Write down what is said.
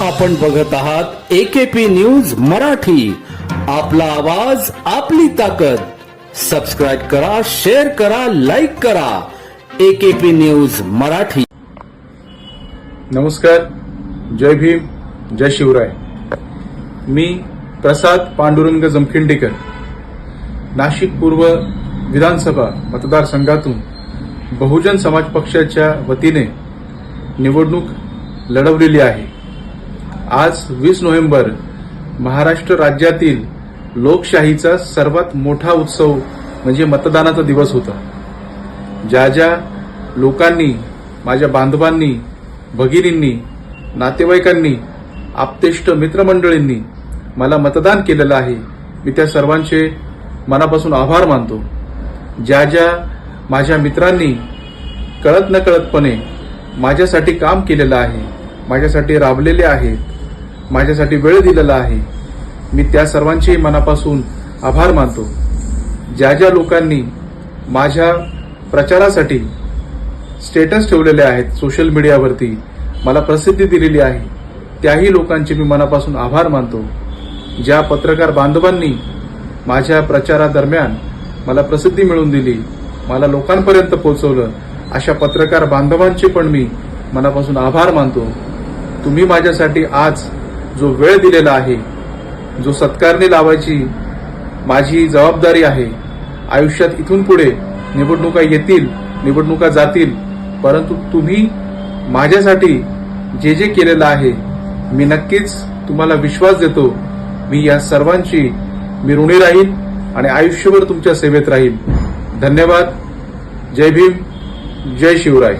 आपण बघत आहात एकेपी न्यूज मराठी. आपला आवाज आपली ताकद. सबस्क्राईब करा शेअर करा लाईक करा. AKP news Marathi. नमस्कार. जय भीम जय शिवराय. मी प्रसाद पांडुरंग जमखिंडेकर. नाशिक पूर्व विधानसभा मतदारसंघातून बहुजन समाज पक्षाच्या वतीने निवडणूक लढवलेली आहे. आज वीस नोव्हेंबर महाराष्ट्र राज्यातील लोकशाहीचा सर्वात मोठा उत्सव म्हणजे मतदानाचा दिवस होता. ज्या ज्या लोकांनी माझ्या बांधवांनी भगिनींनी नातेवाईकांनी आप्तेष्ट मित्रमंडळींनी मला मतदान केलेलं आहे मी त्या सर्वांचे मनापासून आभार मानतो. ज्या ज्या माझ्या मित्रांनी कळत नकळतपणे माझ्यासाठी काम केलेलं आहे माझ्यासाठी राबलेले आहेत माझ्यासाठी वेळ दिलेला आहे. मी त्या सर्वांचे मनापासून आभार मानतो. ज्या ज्या लोकांनी माझ्या प्रचारासाठी स्टेटस ठेवलेले आहेत सोशल मीडियावरती मला प्रसिद्धी दिलेली आहे त्याही लोकांचे मी मनापासून आभार मानतो. ज्या पत्रकार बांधवांनी माझ्या प्रचारादरम्यान मला प्रसिद्धी मिळवून दिली मला लोकांपर्यंत पोहोचवलं अशा पत्रकार बांधवांचे पण मी मनापासून आभार मानतो. तुम्ही माझ्यासाठी आज जो वेळ दिलेला आहे जो सत्कारने लावायची माझी जबाबदारी आहे आयुष्यात इथून पुढे निवडणुका येतील निवडणुका जातील परंतु तुम्ही माझ्यासाठी जे जे केलेलं आहे मी नक्कीच तुम्हाला विश्वास देतो. मी या सर्वांची मी ऋणी राहील आणि आयुष्यभर तुमच्या सेवेत राहील. धन्यवाद. जय भीम. जय शिवराय.